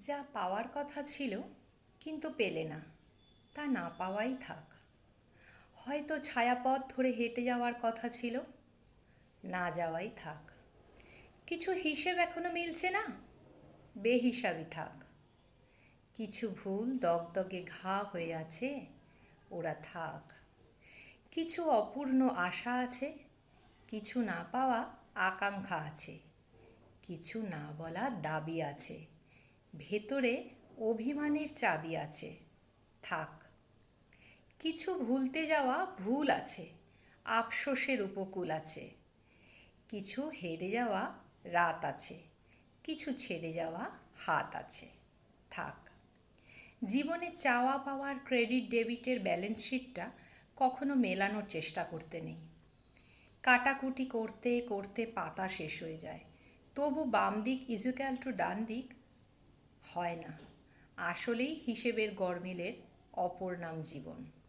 যা পাওয়ার কথা ছিল, কিন্তু পেলে না। তা না পাওয়াই থাক। হয়তো ছায়াপথ ধরে হেঁটে যাওয়ার কথা ছিল, না যাওয়াই থাক। কিছু হিসেব এখনও মিলছে না? বেহিসাবি থাক। কিছু ভুল দগদগে ঘা হয়ে আছে, ওরা থাক। কিছু অপূর্ণ আশা আছে, কিছু না পাওয়া আকাঙ্ক্ষা আছে, কিছু না বলা দাবি আছে। ভেতরে অভিমানের চাবি আছে। থাক, কিছু ভুলতে যাওয়া ভুল আছে, আফসোসের উপকূল আছে। কিছু হেরে যাওয়া রাত আছে, কিছু ছেড়ে যাওয়া হাত আছে। থাক, জীবনে চাওয়া পাওয়ার ক্রেডিট ডেবিটের ব্যালেন্স শিটটা কখনো মেলানোর চেষ্টা করতে নেই। কাটাকুটি করতে করতে পাতা শেষ হয়ে যায়। তবু বাম দিক ইজুক্যাল টু ডান দিক হয় না। আসলেই হিসেবের গরমিলের অপর নাম জীবন।